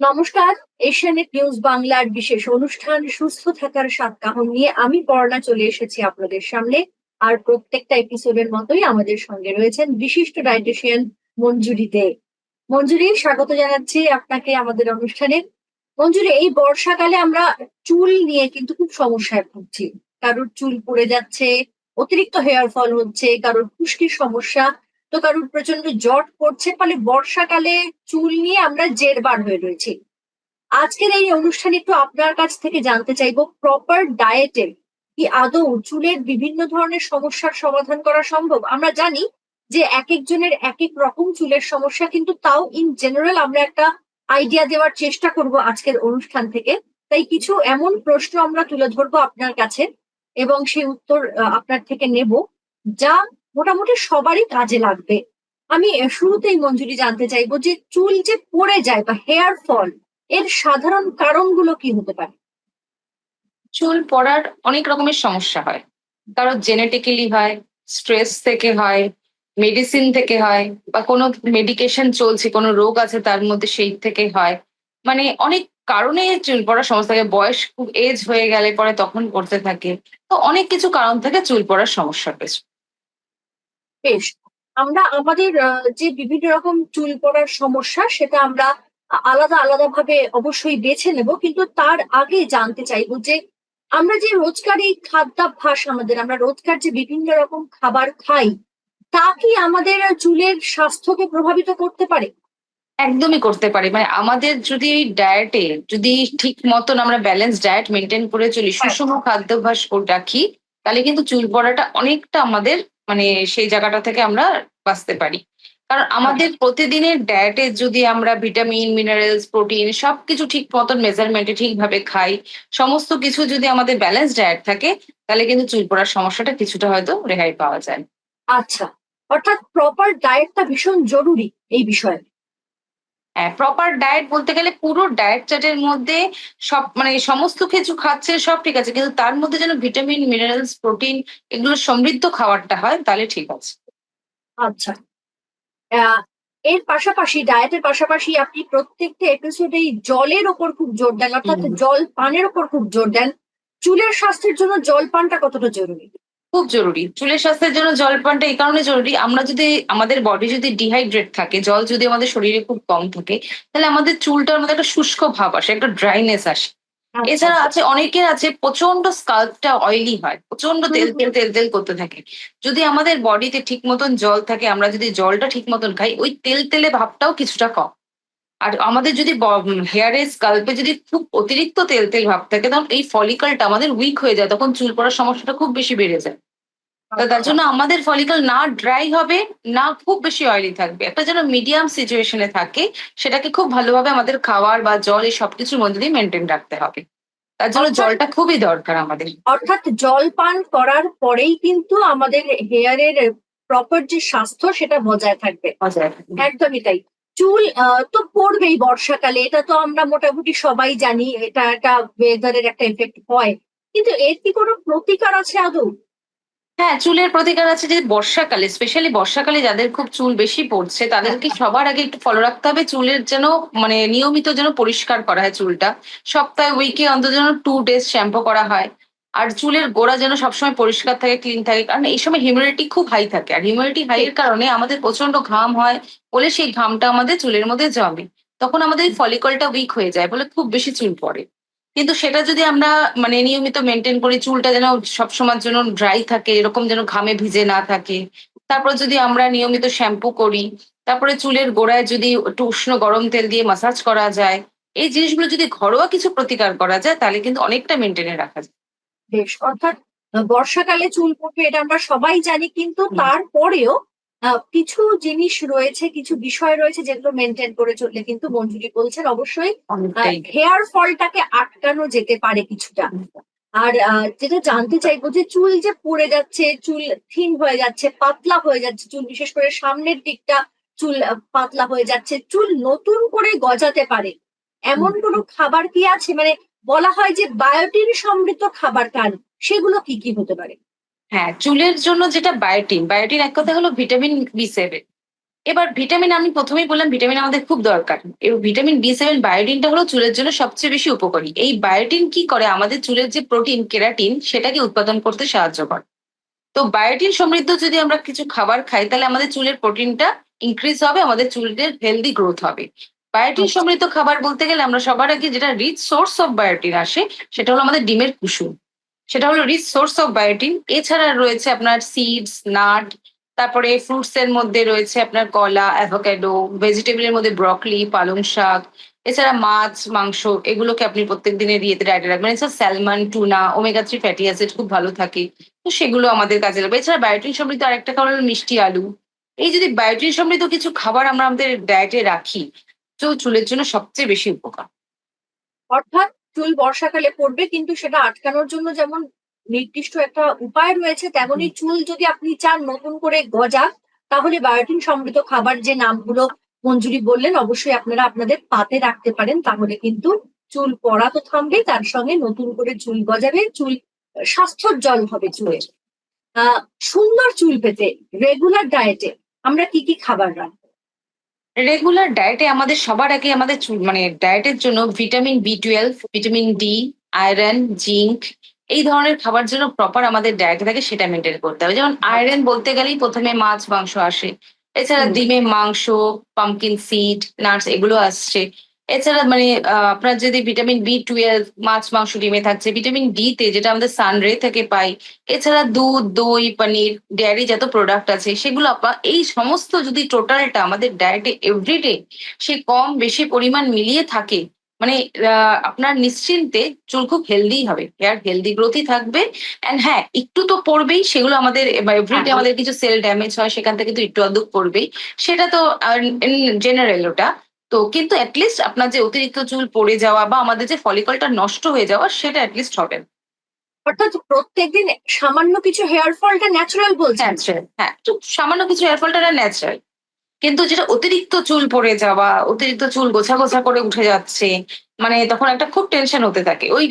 নমস্কার এশিয়ানেট নিউজ বাংলার বিশেষ অনুষ্ঠান সুস্থ থাকার সাত কাহন নিয়ে আমি পড়না চলে এসেছি আপনাদের সামনে। আর প্রত্যেকটা এপিসোডের মতোই আমাদের সঙ্গে রয়েছেন বিশিষ্ট ডায়েটিশিয়ান মঞ্জুরি দে। মঞ্জুরি, স্বাগত জানাচ্ছি আপনাকে আমাদের অনুষ্ঠানে। মঞ্জুরি, এই বর্ষাকালে আমরা চুল নিয়ে কিন্তু খুব সমস্যায় ভুগছি। কারোর চুল পড়ে যাচ্ছে, অতিরিক্ত হেয়ার ফল হচ্ছে, কারোর খুশকির সমস্যা তো কারোর প্রচণ্ড জট পড়ছে, ফলে বর্ষাকালে চুল নিয়ে আমরা জেরবার হয়ে রয়েছি। আজকের এই অনুষ্ঠানে একটু আপনার কাছ থেকে জানতে চাইব প্রপার ডায়েটে কি আদৌ চুলের বিভিন্ন ধরনের সমস্যার সমাধান করা সম্ভব? আমরা জানি যে এক একজনের এক এক রকম চুলের সমস্যা, কিন্তু তাও ইন জেনারেল আমরা একটা আইডিয়া দেওয়ার চেষ্টা করব আজকের অনুষ্ঠান থেকে। তাই কিছু এমন প্রশ্ন আমরা তুলে ধরবো আপনার কাছে এবং সেই উত্তর আপনার থেকে নেব, যা মোটামুটি সবারই কাজে লাগবে। আমি শুরুতেই মঞ্জুরি জানতে চাইব যে চুল যে পড়ে যায় বা হেয়ার ফল এর সাধারণ কারণগুলো কি হতে পারে? চুল পড়ার অনেক রকমের সমস্যা হয়। কারও জেনেটিক্যালি হয় স্ট্রেস থেকে হয় মেডিসিন থেকে হয়, বা কোনো মেডিকেশন চলছে, কোনো রোগ আছে তার মধ্যে সেই থেকে হয়। মানে অনেক কারণে চুল পড়ার সমস্যা থাকে। বয়স খুব এজ হয়ে গেলে পরে তখন পড়তে থাকে। তো অনেক কিছু কারণ থেকে চুল পড়ার সমস্যা পেয়েছে বেশ। আমরা আমাদের যে বিভিন্ন রকম চুল পড়ার সমস্যা সেটা আমরা আলাদা আলাদা ভাবে অবশ্যই বেছে নেব। কিন্তু তার আগে জানতে চাইব যে আমরা যে রোজকার এই খাদ্যাভ্যাস আমাদের আমরা রোজকার যে বিভিন্ন রকম খাবার খাই তা কি আমাদের চুলের স্বাস্থ্যকে প্রভাবিত করতে পারে? একদমই করতে পারি। মানে আমাদের যদি ডায়েটে যদি ঠিক মতন আমরা ব্যালেন্স ডায়েট মেনটেন করে চলি সুষম খাদ্যাভ্যাস রাখি তাহলে কিন্তু চুল পড়াটা অনেকটা আমাদের মানে সেই জায়গাটা থেকে আমরা বাঁচতে পারি। কারণ আমাদের প্রতিদিনের ডায়েটে যদি আমরা ভিটামিন মিনারেলস প্রোটিন সবকিছু ঠিক মতন মেজারমেন্টে ঠিকভাবে খাই সমস্ত কিছু যদি আমাদের ব্যালেন্স ডায়েট থাকে তাহলে কিন্তু চুল পড়ার সমস্যাটা কিছুটা হয়তো রেহাই পাওয়া যায়। আচ্ছা অর্থাৎ প্রপার ডায়েটটা ভীষণ জরুরি এই বিষয়ে। হ্যাঁ প্রপার ডায়েট বলতে গেলে পুরো ডায়েট চার্টের মধ্যে সব মানে সমস্ত কিছু খাচ্ছে সব ঠিক আছে। কিন্তু তার মধ্যে যেন ভিটামিন মিনারেলস প্রোটিন এগুলো সমৃদ্ধ খাবারটা হয় তাহলে ঠিক আছে। আচ্ছা। আহ, এর পাশাপাশি ডায়েটের পাশাপাশি আপনি প্রত্যেকটা এপিসোডেই জলের ওপর খুব জোর দেন অর্থাৎ জল পানের ওপর খুব জোর দেন। চুলের স্বাস্থ্যের জন্য জল পানটা কতটা জরুরি? খুব জরুরি। চুলের স্বাস্থ্যের জন্য জল পানটা এই কারণে জরুরি। আমরা যদি আমাদের বডি যদি ডিহাইড্রেট থাকে জল যদি আমাদের শরীরে খুব কম থাকে তাহলে আমাদের চুলটার মধ্যে একটা শুষ্ক ভাব আসে একটা ড্রাইনেস আসে। আচ্ছা, এছাড়া আছে অনেকের আছে প্রচণ্ড স্কাল্পটা অয়েলি হয় প্রচণ্ড তেল তেল তেল তেল করতে থাকে। যদি আমাদের বডিতে ঠিক মতন জল থাকে আমরা যদি জলটা ঠিক মতন খাই ওই তেল তেলে ভাবটাও কিছুটা কম। আর আমাদের যদি হেয়ারে স্কাল্পে যদি খুব অতিরিক্ত তেল তেল ভাব থাকে তখন এই ফলিকলটা আমাদের উইক হয়ে যায় তখন চুল পড়ার সমস্যাটা খুব বেশি বেড়ে যায়। তার। জন্য আমাদের ফলিকল না ড্রাই হবে না খুব বেশি অয়েলি থাকবে। একটা যেন মিডিয়াম সিচুয়েশনে থাকে সেটাকে খুব ভালোভাবে আমাদের খাওয়ার বা জল এই সবকিছুর মধ্যে দিয়ে মেনটেন রাখতে হবে। তার জন্য জলটা খুবই দরকার আমাদের। অর্থাৎ জল পান করার পরেই কিন্তু আমাদের হেয়ারের প্রপার যে স্বাস্থ্য সেটা বজায় থাকবে। একদমই তাই। চুল তো পড়বেই বর্ষাকালে এটা তো আমরা মোটামুটি সবাই জানি এটা একটা ওয়েদারের একটা এফেক্ট হয়। কিন্তু এর কি কোনো প্রতিকার আছে আদৌ? হ্যাঁ চুলের প্রতিকার আছে যে বর্ষাকালে স্পেশালি বর্ষাকালে যাদের খুব চুল বেশি পড়ছে তাদেরকে সবার আগে একটু ফলো রাখতে হবে চুলের যেন মানে নিয়মিত যেন পরিষ্কার করা হয় চুলটা। সপ্তাহে উইকে অন্তত যেন টু ডেজ শ্যাম্পু করা হয়। আর চুলের গোড়া যেন সবসময় পরিষ্কার থাকে ক্লিন থাকে। কারণ এই সময় হিউমিডিটি খুব হাই থাকে। আর হিউমিডিটি হাই এর কারণে আমাদের প্রচণ্ড ঘাম হয় বলে সেই ঘামটা আমাদের চুলের মধ্যে জমে। তখন আমাদের ফলিকলটা উইক হয়ে যায় বলে খুব বেশি চুল পড়ে। কিন্তু সেটা যদি আমরা মানে নিয়মিত মেনটেন করি, চুলটা যেন সবসময়ের জন্য ড্রাই থাকে, এরকম যেন ঘামে ভিজে না থাকে। তারপর যদি আমরা নিয়মিত শ্যাম্পু করি, তারপরে চুলের গোড়ায় যদি একটু উষ্ণ গরম তেল দিয়ে মাসাজ করা যায়, এই জিনিসগুলো যদি ঘরোয়া কিছু প্রতিকার করা যায়, তাহলে কিন্তু অনেকটা মেনটেনে রাখা যায়। বেশ অর্থাৎ বর্ষাকালে চুল পড়বে এটা আমরা সবাই জানি কিন্তু তারপরেও কিছু জিনিস রয়েছে কিছু বিষয় রয়েছে যেগুলো মেনটেন করে চললে কিন্তু মঞ্জুরি বলছেন অবশ্যই হেয়ার ফলটাকে আটকানো যেতে পারে কিছুটা। আর যেটা জানতে চাইব যে চুল যে পড়ে যাচ্ছে চুল থিন হয়ে যাচ্ছে পাতলা হয়ে যাচ্ছে চুল বিশেষ করে সামনের দিকটা চুল পাতলা হয়ে যাচ্ছে চুল নতুন করে গজাতে পারে এমন কোনো খাবার কি আছে? মানে বলা হয় যে বায়োটিন সমৃদ্ধ খাবার খান সেগুলো কি কি হতে পারে? হ্যাঁ চুলের জন্য যেটা বায়োটিন বায়োটিন এক কথা হলো ভিটামিন বি সেভেন এবার ভিটামিন আমি প্রথমেই বললাম ভিটামিন আমাদের খুব দরকার। এবং ভিটামিন বি সেভেন বায়োটিনটা হলো চুলের জন্য সবচেয়ে বেশি উপকারী। এই বায়োটিন কি করে? আমাদের চুলের যে প্রোটিন কেরাটিন সেটাকে উৎপাদন করতে সাহায্য করে। তো বায়োটিন সমৃদ্ধ যদি আমরা কিছু খাবার খাই, তাহলে আমাদের চুলের প্রোটিনটা ইনক্রিজ হবে, আমাদের চুলের হেলদি গ্রোথ হবে। বায়োটিন। সমৃদ্ধ খাবার বলতে গেলে আমরা সবার আগে যেটা রিচ সোর্স অফ বায়োটিন আসে সেটা হলো আমাদের ডিমের কুসুম। সেটা হলো রিচ সোর্স অফ বায়োটিন এছাড়া রয়েছে আপনার সিডস নাট তারপরে ফ্রুটস এর মধ্যে রয়েছে আপনার কলা অ্যাভোক্যাডো ভেজিটেবলের মধ্যে ব্রকলি পালং শাক। এছাড়া মাছ মাংস এগুলোকে আপনি প্রত্যেক দিনের ইয়েতে ডায়েটে রাখবেন এছাড়া salmon tuna omega three fatty acid খুব ভালো থাকে। তো সেগুলো আমাদের কাজে লাগবে। এছাড়া বায়োটিন সমৃদ্ধ আরেকটা খাবার হলো মিষ্টি আলু। এই যদি বায়োটিন সমৃদ্ধ কিছু খাবার আমরা আমাদের ডায়েটে রাখি তো চুলের জন্য সবচেয়ে বেশি উপকার। অর্থাৎ চুল বর্ষাকালে পড়বে কিন্তু সেটা আটকানোর জন্য যেমন নির্দিষ্ট একটা উপায় রয়েছে তেমনি চুল যদি আপনি চান নতুন করে গজা তাহলে বায়োটিন সমৃদ্ধ খাবার যে নামগুলো মঞ্জুরি বললেন অবশ্যই আপনারা আপনাদের পাতে রাখতে পারেন তাহলে কিন্তু চুল পড়া তো থামবে তার সঙ্গে নতুন করে চুল গজাবে চুল স্বাস্থ্যোজ্জ্বল হবে চুলের। আহ সুন্দর চুল পেতে রেগুলার ডায়েটে আমরা কি কি খাবার রাখব? রেগুলার ডায়েটে আমাদের সবার আগে আমাদের মানে ডায়েটের জন্য vitamin B twelve vitamin D iron zinc এই ধরনের খাবার জন্য প্রপার আমাদের ডায়েটে থাকে সেটা মেনটেন করতে হবে। যেমন আয়রন বলতে গেলেই প্রথমে মাছ মাংস আসে। এছাড়া ডিমের ডিমে মাংস পামকিন সিড নাটস এগুলো আসছে। এছাড়া মানে আপনার যদি ভিটামিন বি টুয়েলভ মাছ, মাংস, ডিমে থাকছে ভিটামিন ডি তে যেটা আমাদের সানরে থেকে পাই, এছাড়া দুধ, দই, পনির ডেয়ারি যত প্রোডাক্ট আছে, সেগুলো আপা- এই সমস্ত যদি টোটালটা আমাদের ডায়েটে এভরিডে সে কম বেশি পরিমাণ মিলিয়ে থাকে মানে আপনার নিশ্চিন্তে চুল খুব হেলদি হবে হেয়ার হেলদি গ্রোথই থাকবে অ্যান্ড হ্যাঁ একটু তো পড়বেই, সেগুলো আমাদের এভরিডে। আমাদের কিছু সেল ড্যামেজ হয়, সেখান থেকে তো একটু আধটু পড়বেই, সেটা তো জেনারেল ওটা তো কিন্তু অ্যাটলিস্ট আপনার যে অতিরিক্ত চুল পড়ে যাওয়া বা আমাদের যে ফলিকলটা নষ্ট হয়ে যাওয়া সেটা অ্যাটলিস্ট হবে। অর্থাৎ প্রত্যেকদিন সামান্য কিছু হেয়ার ফলটা ন্যাচারাল বলছেন। ন্যাচারাল হ্যাঁ। সামান্য কিছু হেয়ার ফলটা ন্যাচারাল কিন্তু যেটা অতিরিক্ত চুল পড়ে যাওয়া অতিরিক্ত চুল গোছা গোছা করে উঠে যাচ্ছে মানে তখন একটা খুব টেনশন হতে থাকে। ওই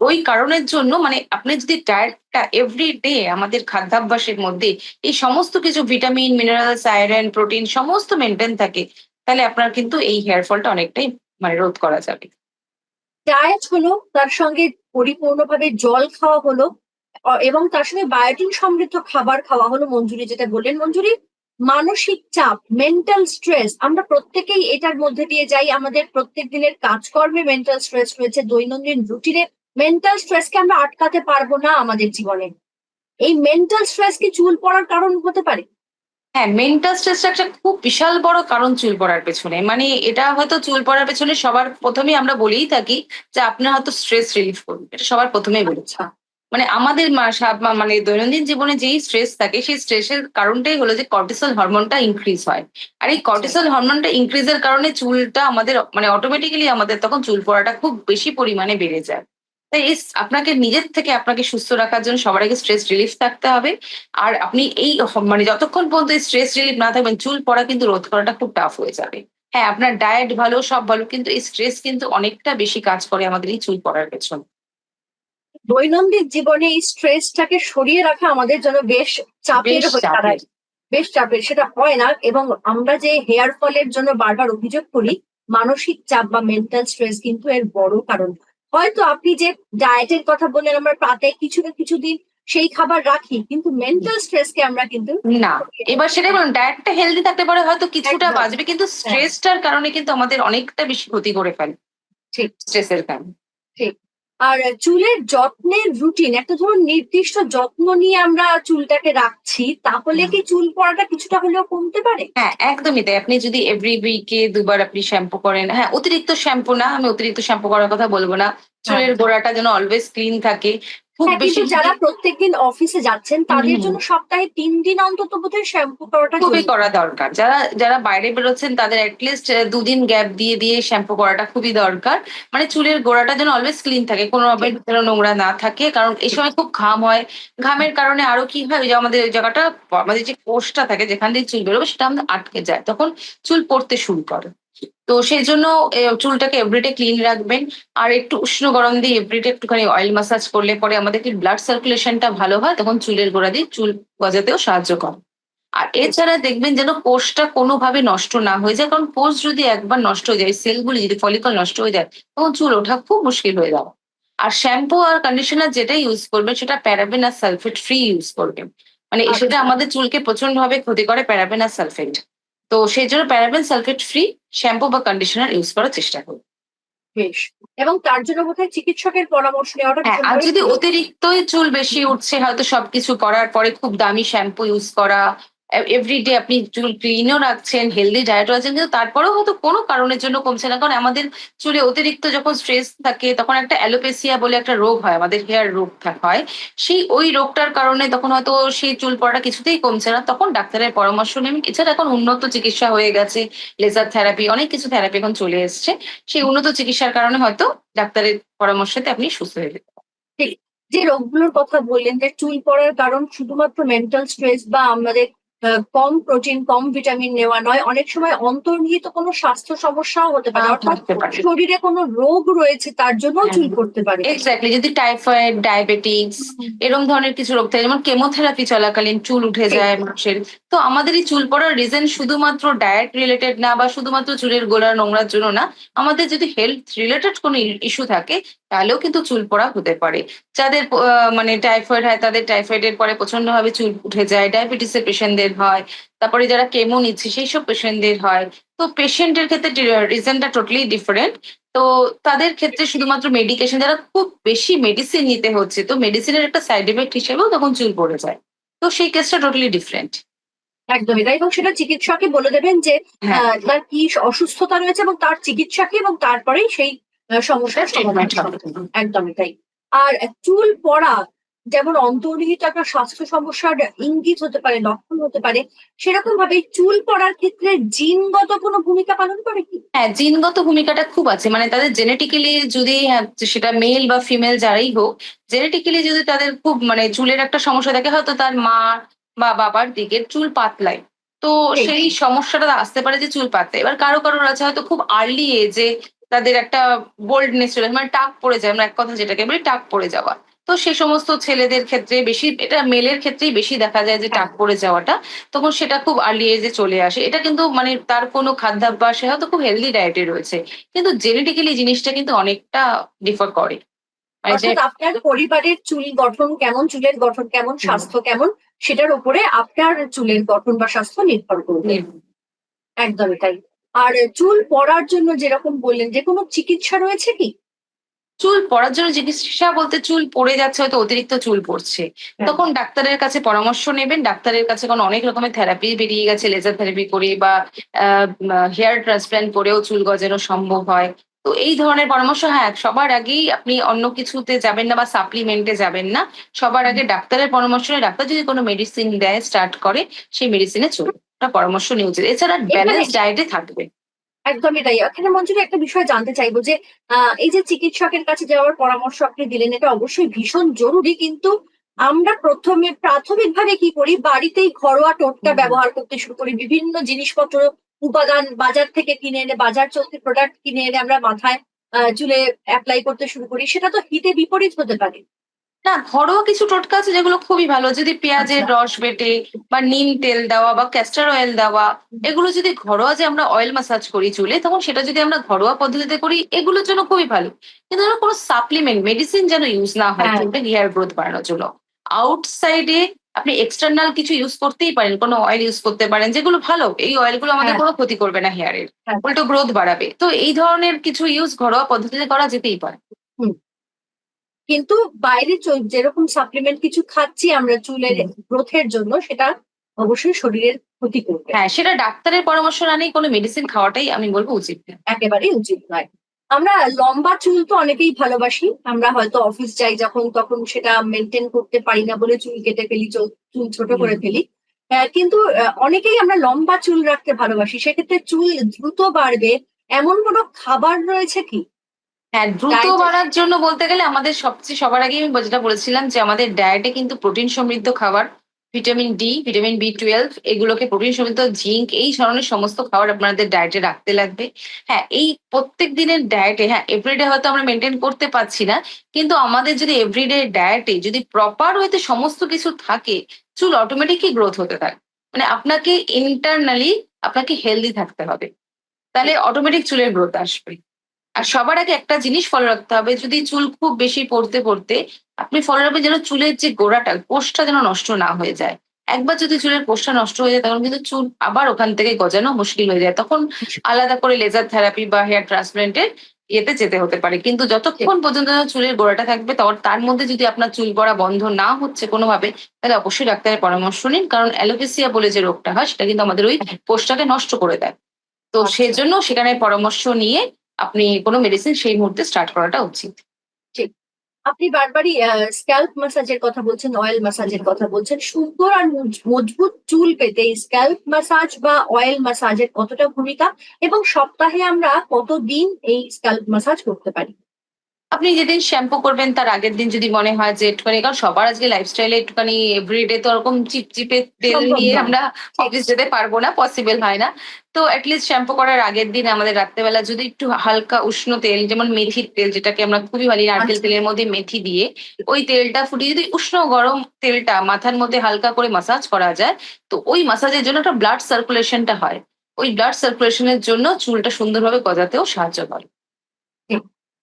ওই কারণের জন্য মানে আপনি যদি ডায়েটটা এভরি ডে আমাদের খাদ্যাভ্যাসের মধ্যে এই সমস্ত কিছু ভিটামিন মিনারেলস আয়রন প্রোটিন সমস্ত মেনটেন থাকে তাহলে আপনার কিন্তু এই হেয়ার ফলটা অনেকটাই মানে রোধ করা যাবে। ডায়েট হলো, তার সঙ্গে পরিপূর্ণভাবে জল খাওয়া হলো এবং তার সঙ্গে বায়োটিন সমৃদ্ধ খাবার খাওয়া হলো মঞ্জুরি, যেটা বললেন মঞ্জুরি। মানসিক চাপ মেন্টাল স্ট্রেস আমরা প্রত্যেকেই এটার মধ্যে দিয়ে যাই। আমাদের প্রত্যেক দিনের কাজকর্মে মেন্টাল স্ট্রেস রয়েছে, দৈনন্দিন রুটিনে মেন্টাল স্ট্রেসকে আমরা আটকাতে পারব না আমাদের জীবনে। এই মেন্টাল স্ট্রেস কি চুল পড়ার কারণ হতে পারে? হ্যাঁ মেন্টাল স্ট্রেসটা একটা খুব বিশাল বড় কারণ চুল পড়ার পেছনে। মানে এটা হয়তো চুল পড়ার পেছনে সবার প্রথমেই আমরা বলেই থাকি যে আপনার হয়তো স্ট্রেস রিলিফ করুন। এটা সবার প্রথমেই বলি আচ্ছা মানে আমাদের মা- সা- মা- মানে দৈনন্দিন জীবনে যেই স্ট্রেস থাকে, সেই স্ট্রেসের কারণটাই হলো যে কর্টিসল হরমোনটা ইনক্রিজ হয়। আর এই কর্টিসল হরমোনটা ইনক্রিজের কারণে চুলটা আমাদের মানে অটোমেটিক্যালি আমাদের তখন চুল পড়াটা খুব বেশি পরিমাণে বেড়ে যায়। তাই এই আপনাকে নিজের থেকে আপনাকে সুস্থ রাখার জন্য সবার আগে স্ট্রেস রিলিফ থাকতে হবে। আর আপনি এই মানে যতক্ষণ পর্যন্ত স্ট্রেস রিলিফ না থাকবেন চুল পড়া কিন্তু রোধ করাটা খুব টাফ হয়ে যাবে। হ্যাঁ আপনার ডায়েট ভালো সব ভালো কিন্তু এই স্ট্রেস কিন্তু অনেকটা বেশি কাজ করে আমাদের এই চুল পড়ার পেছনে। দৈনন্দিন জীবনে এই স্ট্রেসটাকে সরিয়ে রাখা আমাদের জন্য বেশ চাপের বেশ হয়ে চাপের। দাঁড়ায় বেশ চাপের সেটা হয় না। এবং আমরা যে হেয়ার ফলের জন্য বারবার অভিযোগ করি মানসিক চাপ বা মেন্টাল স্ট্রেস কিন্তু এর বড় কারণ। হয়তো আপনি যে ডায়েটের কথা বললেন আমরা প্রাতে কিছু না কিছুদিন সেই খাবার রাখি কিন্তু মেন্টাল স্ট্রেসকে আমরা কিন্তু না এবার সেটাই বলুন ডায়েটটা হেলদি থাকতে পারে হয়তো কিছুটা। বাঁচবে কিন্তু স্ট্রেসটার কারণে কিন্তু আমাদের অনেকটা বেশি ক্ষতি করে ফেলে ঠিক। স্ট্রেসের কারণে আর চুলের যত্নের রুটিন একটা ধরুন নির্দিষ্ট যত্ন নিয়ে আমরা চুলটাকে রাখছি তাহলে কি চুল পড়াটা কিছুটা হলেও কমতে পারে? হ্যাঁ একদমই তাই। আপনি যদি এভরি উইকে দুবার আপনি শ্যাম্পু করেন হ্যাঁ অতিরিক্ত শ্যাম্পু না আমি অতিরিক্ত শ্যাম্পু করার কথা বলব না। চুলের গোড়াটা যেন অলওয়েজ ক্লিন থাকে। কিন্তু যারা প্রত্যেকদিন অফিসে যাচ্ছেন তাদের জন্য সপ্তাহে তিন দিন অন্তত বোধহয় শ্যাম্পু করাটা খুবই করা দরকার। যারা যারা বাইরে বেরোচ্ছেন তাদের অ্যাটলিস্ট দুদিন গ্যাপ দিয়ে দিয়ে শ্যাম্পু করাটা খুবই দরকার। মানে চুলের গোড়াটা যেন অলওয়েজ ক্লিন থাকে কোনো যেন নোংরা না থাকে কারণ এই সময় খুব ঘাম হয়। ঘামের কারণে আরও কি হয় যে আমাদের জায়গাটা আমাদের যে কোষটা থাকে যেখান দিয়ে চুল বেরোবে সেটা আমাদের আটকে যায়। তখন চুল পড়তে শুরু করে। তো সেই জন্য চুলটাকে এভরিডে ক্লিন রাখবেন। আর একটু উষ্ণ গরম দিয়ে এভরিডে একটুখানি অয়েল মাসাজ করলে পরে আমাদের কি ব্লাড সার্কুলেশনটা ভালো হয় তখন চুলের গোড়া দিয়ে চুল গজাতেও সাহায্য করে। আর এছাড়া দেখবেন যেন কোষটা কোনোভাবে নষ্ট না হয়ে যায় কারণ কোষ যদি একবার নষ্ট হয়ে যায় সেলগুলি যদি ফলিকল নষ্ট হয়ে যায় তখন চুল ওঠা খুব মুশকিল হয়ে যাবে। আর শ্যাম্পু আর কন্ডিশনার যেটা ইউজ করবেন সেটা প্যারাবেন আর সালফেট ফ্রি ইউজ করবেন। মানে আচ্ছা। সেটা আমাদের চুলকে প্রচণ্ড ভাবে ক্ষতি করে প্যারাবেন আর সালফেট তো সেই জন্য প্যারাবেন সালফেট ফ্রি শ্যাম্পু বা কন্ডিশনার ইউজ করার চেষ্টা করুন বেশ। এবং তার জন্য বোধহয় চিকিৎসকের পরামর্শ নেওয়াটা হ্যাঁ আর যদি অতিরিক্ত অতিরিক্তই চুল বেশি উঠছে হয়তো সবকিছু করার পরে খুব দামি শ্যাম্পু ইউজ করা এভরিডে আপনি চুল ক্লিনও রাখছেন হেলদি ডায়েটও আছেন কিন্তু তারপরেও হয়তো কোনো কারণের জন্য কমছে না। কারণ আমাদের চুলে অতিরিক্ত যখন স্ট্রেস থাকে, তখন একটা অ্যালোপেসিয়া বলে একটা রোগ হয়, আমাদের হেয়ার রোগ হয়। সেই ওই রোগটার কারণে তখন হয়তো সেই চুল পড়াটা কিছুতেই কমছে না। তখন ডাক্তারের পরামর্শ নেবেন এছাড়া এখন উন্নত চিকিৎসা হয়ে গেছে লেজার থেরাপি অনেক কিছু থেরাপি এখন চলে এসছে। সেই উন্নত চিকিৎসার কারণে হয়তো ডাক্তারের পরামর্শতে আপনি সুস্থ হয়ে যেতে। যে রোগগুলোর কথা বললেন, যে চুল পড়ার কারণ শুধুমাত্র মেন্টাল স্ট্রেস বা আমাদের কম প্রোটিন কম ভিটামিন নেওয়া নয়। অনেক সময় অন্তর্নিহিত কোনো স্বাস্থ্য সমস্যাও হতে পারে। অর্থাৎ শরীরে কোনো রোগ রয়েছে তার জন্য হ্যাঁ। চুল পড়তে পারে। এক্স্যাক্টলি যদি টাইফয়েড ডায়াবেটিস এরকম ধরনের কিছু রোগ থাকে যেমন কেমোথেরাপি চলাকালীন চুল উঠে যায় মানুষের। তো আমাদের এই চুল পড়ার রিজন শুধুমাত্র ডায়েট রিলেটেড না বা শুধুমাত্র চুলের গোড়া নোংরার জন্য না আমাদের যদি হেলথ রিলেটেড কোনো ইস্যু থাকে তাহলেও কিন্তু চুল পড়া হতে পারে। যাদের মানে টাইফয়েড হয় তাদের টাইফয়েডের পরে প্রচণ্ড ভাবে চুল উঠে যায় ডায়াবেটিসের পেশেন্টদের হয় তারপরে যারা কেমো নিচ্ছে সেই সব পেশেন্টদের হয়। তো পেশেন্টের ক্ষেত্রে রিজনটা টোটালি ডিফারেন্ট তো তাদের ক্ষেত্রে শুধুমাত্র মেডিকেশন যারা খুব বেশি মেডিসিন নিতে হচ্ছে তো মেডিসিনের একটা সাইড এফেক্ট হিসেবেও তখন চুল পড়ে যায়। তো সেই কেসটা টোটালি ডিফারেন্ট একদমই তাই এবং সেটা চিকিৎসকই বলে দেবেন যে হ্যাঁ। তার কি অসুস্থতা রয়েছে এবং তার চিকিৎসাকে এবং তারপরেই সেই সমস্যার সমাধান একদমই তাই। আর চুল পড়া যেমন অন্তর্নিহিত একটা স্বাস্থ্য সমস্যার ইঙ্গিত হতে পারে লক্ষণ হতে পারে সেরকম ভাবে চুল পড়ার ক্ষেত্রে জিনগত কোনো ভূমিকা পালন করে কি? হ্যাঁ জিনগত ভূমিকাটা খুব আছে। মানে তাদের জেনেটিক্যালি যদি হ্যাঁ, সেটা মেল বা ফিমেল যারাই হোক জেনেটিক্যালি যদি তাদের খুব মানে চুলের একটা সমস্যা থাকে হয়তো তার মা বা বাবার দিকের চুল পাতলায় তো সেই সমস্যাটা আসতে পারে যে চুল পাতলা। এবার কারও কারোর আছে হয়তো খুব আর্লি এজে তাদের একটা বোল্ডনেস চলে মানে টাক পড়ে যায় আমরা এক কথা যেটাকে বলি টাক পড়ে যাওয়া। তো সেই সমস্ত ছেলেদের ক্ষেত্রে বেশি এটা মেলের ক্ষেত্রেই বেশি দেখা যায় যে টাক পড়ে যাওয়াটা। তখন সেটা খুব আর্লি এজে চলে আসে। এটা কিন্তু মানে তার কোনো খাদ্যাভ্যাসে হয়তো খুব হেলদি ডায়েটে রয়েছে। কিন্তু জেনেটিক্যালি জিনিসটা কিন্তু অনেকটা ডিফার করে। মানে আপনার পরিবারের চুল গঠন কেমন চুলের গঠন কেমন স্বাস্থ্য কেমন সেটার উপরে আপনার চুলের গঠন বা স্বাস্থ্য নির্ভর করবে। একদমই তাই। আর চুল পড়ার জন্য যেরকম বললেন যে কোনো চিকিৎসা রয়েছে কি? চুল পড়ার জন্য চিকিৎসা বলতে চুল পড়ে যাচ্ছে হয়তো অতিরিক্ত চুল পড়ছে তখন ডাক্তারের কাছে পরামর্শ নেবেন। ডাক্তারের কাছে কারণ অনেক রকমের থেরাপি বেরিয়ে গেছে লেজার থেরাপি করে বা হেয়ার ট্রান্সপ্ল্যান্ট করেও চুল গজানো সম্ভব হয়। তো এই ধরনের পরামর্শ হ্যাঁ সবার আগেই আপনি অন্য কিছুতে যাবেন না বা সাপ্লিমেন্টে যাবেন না। সবার আগে ডাক্তারের পরামর্শ নিয়ে ডাক্তার যদি কোনো মেডিসিন দেয় স্টার্ট করে সেই মেডিসিনে ওটা পরামর্শ নেওয়া উচিত এছাড়া ব্যালেন্স ডায়েটে থাকবে। একদমই তাই। এখানে মঞ্জুরি একটা বিষয় জানতে চাইব যে এই যে চিকিৎসকের কাছে যাওয়ার পরামর্শ আপনি দিলেন এটা অবশ্যই ভীষণ জরুরি। কিন্তু আমরা প্রথমে প্রাথমিকভাবে কি করি? বাড়িতেই ঘরোয়া টোটকা ব্যবহার করতে শুরু করি। বিভিন্ন জিনিসপত্র উপাদান বাজার থেকে কিনে এনে বাজার চলতি প্রোডাক্ট কিনে এনে আমরা মাথায় চুলে অ্যাপ্লাই করতে শুরু করি। সেটা তো হিতে বিপরীত হতে পারে। না ঘরোয়া কিছু টোটকা আছে যেগুলো খুবই ভালো যদি পেঁয়াজের আচ্ছা। রস বেটে বা নিম তেল দেওয়া বা ক্যাস্টার অয়েল দেওয়া এগুলো যদি ঘরোয়া যে আমরা অয়েল মাসাজ করি চুলে তখন সেটা যদি আমরা ঘরোয়া পদ্ধতিতে করি এগুলোর জন্য খুবই ভালো কিন্তু ধরো কোনো সাপ্লিমেন্ট মেডিসিন যেন ইউজ না হয়। চুলটা হেয়ার গ্রোথ বাড়ানোর জন্য আউটসাইডে আপনি এক্সটার্নাল কিছু ইউজ করতেই পারেন কোনো অয়েল ইউজ করতে পারেন যেগুলো ভালো এই অয়েলগুলো আমাদের হ্যাঁ। কোনো ক্ষতি করবে না হেয়ারের হ্যাঁ। উল্টো গ্রোথ বাড়াবে তো এই ধরনের কিছু ইউজ ঘরোয়া পদ্ধতিতে করা যেতেই পারে কিন্তু বাইরে যেরকম সাপ্লিমেন্ট কিছু খাচ্ছি আমরা চুলের গ্রোথের জন্য সেটা অবশ্যই শরীরের ক্ষতি করবে। হ্যাঁ সেটা ডাক্তারের পরামর্শ না নিয়ে কোনো মেডিসিন খাওয়াটাই আমি বলব উচিত একেবারেই উচিত নয়। আমরা লম্বা চুল তো অনেকেই ভালোবাসি। আমরা হয়তো অফিস যাই যখন তখন সেটা মেনটেন করতে পারি না বলে চুল কেটে ফেলি চুল ছোট করে ফেলি। আহ, কিন্তু অনেকেই আমরা লম্বা চুল রাখতে ভালোবাসি। সেক্ষেত্রে চুল দ্রুত বাড়বে। এমন কোনো খাবার রয়েছে কি? হ্যাঁ দ্রুত বাড়ার জন্য বলতে গেলে আমাদের সবচেয়ে সবার আগে আমি যেটা বলেছিলাম যে আমাদের ডায়েটে কিন্তু প্রোটিন সমৃদ্ধ খাবার vitamin D vitamin B twelve এগুলোকে প্রোটিন সমৃদ্ধ জিঙ্ক এই ধরনের সমস্ত খাবার আপনাদের ডায়েটে রাখতে লাগবে। হ্যাঁ এই প্রত্যেক দিনের ডায়েটে হ্যাঁ এভরিডে হয়তো আমরা মেনটেন করতে পারছি না কিন্তু আমাদের যদি এভরিডে ডায়েটে যদি প্রপার ওয়েতে সমস্ত কিছু থাকে চুল অটোমেটিকই গ্রোথ হতে থাকে। মানে আপনাকে ইন্টারনালি আপনাকে হেলদি থাকতে হবে। তাহলে অটোমেটিক চুলের গ্রোথ আসবে আর সবার আগে একটা জিনিস ফলো রাখতে হবে যদি চুল খুব বেশি পড়তে পড়তে আপনি ফলো রাখবেন যেন চুলের যে গোড়াটা কোষটা যেন নষ্ট না হয়ে যায়। একবার যদি চুলের কোষটা নষ্ট হয়ে যায় তখন কিন্তু চুল আবার ওখান থেকে গজানো মুশকিল হয়ে যায়। তখন আলাদা করে লেজার থেরাপি বা হেয়ার ট্রান্সপ্লান্টের ইয়েতে যেতে হতে পারে। কিন্তু যতক্ষণ পর্যন্ত চুলের গোড়াটা থাকবে তখন তার মধ্যে যদি আপনার চুল পড়া বন্ধ না হচ্ছে কোনোভাবে তাহলে অবশ্যই ডাক্তারের পরামর্শ নিন। কারণ অ্যালোপেসিয়া বলে যে রোগটা হয় সেটা কিন্তু আমাদের ওই কোষটাকে নষ্ট করে দেয়। তো আচ্ছা। সেজন্য সেখানে পরামর্শ নিয়ে আপনি কোনো মেডিসিন সেই মুহূর্তে স্টার্ট করাটা উচিত। আপনি বারবারই স্ক্যাল্প ম্যাসাজের কথা বলছেন অয়েল ম্যাসাজের কথা বলছেন। সুন্দর আর মজ- মজবুত চুল পেতে স্ক্যাল্প ম্যাসাজ বা অয়েল ম্যাসাজের কতটা ভূমিকা এবং সপ্তাহে আমরা কতদিন এই স্ক্যাল্প ম্যাসাজ করতে পারি? আপনি যেদিন শ্যাম্পু করবেন তার আগের দিন যদি মনে হয় যে একটুখানি কারণ সবার আজকে লাইফস্টাইলে একটুখানি এভরিডে তো ওরকম চিপচিপে তেল নিয়ে আমরা অফিস যেতে পারব না পসিবল হয় না। তো অ্যাটলিস্ট শ্যাম্পু করার আগের দিন আমাদের রাত্রেবেলা যদি একটু হালকা উষ্ণ তেল যেমন মেথির তেল যেটাকে আমরা খুবই ভালো নারকেল আচ্ছা। তেলের মধ্যে মেথি দিয়ে ওই তেলটা ফুটিয়ে যদি উষ্ণ গরম তেলটা মাথার মধ্যে হালকা করে মাসাজ করা যায় তো ওই মাসাজের জন্য একটা ব্লাড সার্কুলেশনটা হয়। ওই ব্লাড সার্কুলেশনের জন্য চুলটা সুন্দরভাবে গজাতেও সাহায্য করে।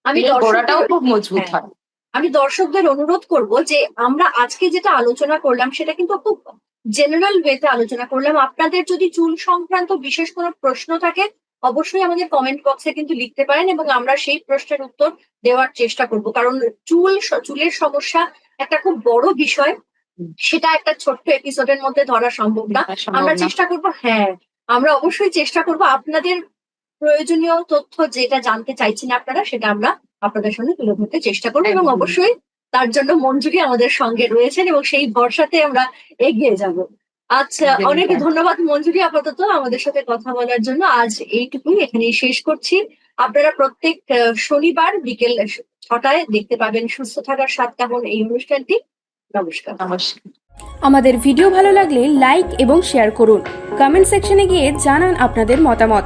আমি গোড়াটাও খুব মজবুত হ্যাঁ। হয়। আমি দর্শকদের অনুরোধ করব যে আমরা আজকে যেটা আলোচনা করলাম সেটা কিন্তু খুব জেনারেল ওয়েতে আলোচনা করলাম। আপনাদের যদি চুল সংক্রান্ত বিশেষ কোনো প্রশ্ন থাকে অবশ্যই আমাদের কমেন্ট বক্সে কিন্তু লিখতে পারেন এবং আমরা সেই প্রশ্নের উত্তর দেওয়ার চেষ্টা করব। কারণ চুল চুলের সমস্যা একটা খুব বড় বিষয়। সেটা একটা ছোট্ট এপিসোডের মধ্যে ধরা সম্ভব না। আমরা চেষ্টা করব হ্যাঁ আমরা অবশ্যই চেষ্টা করব আপনাদের প্রয়োজনীয় তথ্য যেটা জানতে চাইছেন আপনারা সেটা আমরা আপনাদের সঙ্গে তুলে ধরতে চেষ্টা করব এবং অবশ্যই তার জন্য মঞ্জুরি আমাদের সঙ্গে রয়েছেন এবং সেই ভরসাতে আমরা এগিয়ে যাব। আচ্ছা অনেক ধন্যবাদ মঞ্জুরি আপাতত আমাদের সাথে কথা বলার জন্য। আজ এইটুকুই এখানেই শেষ করছি। আপনারা প্রত্যেক শনিবার বিকেল ছটায় দেখতে পাবেন সুস্থ থাকার সাত কাহন এই অনুষ্ঠানটি। নমস্কার। নমস্কার। আমাদের ভিডিও ভালো লাগলে লাইক এবং শেয়ার করুন। কমেন্ট সেকশনে গিয়ে জানান আপনাদের মতামত।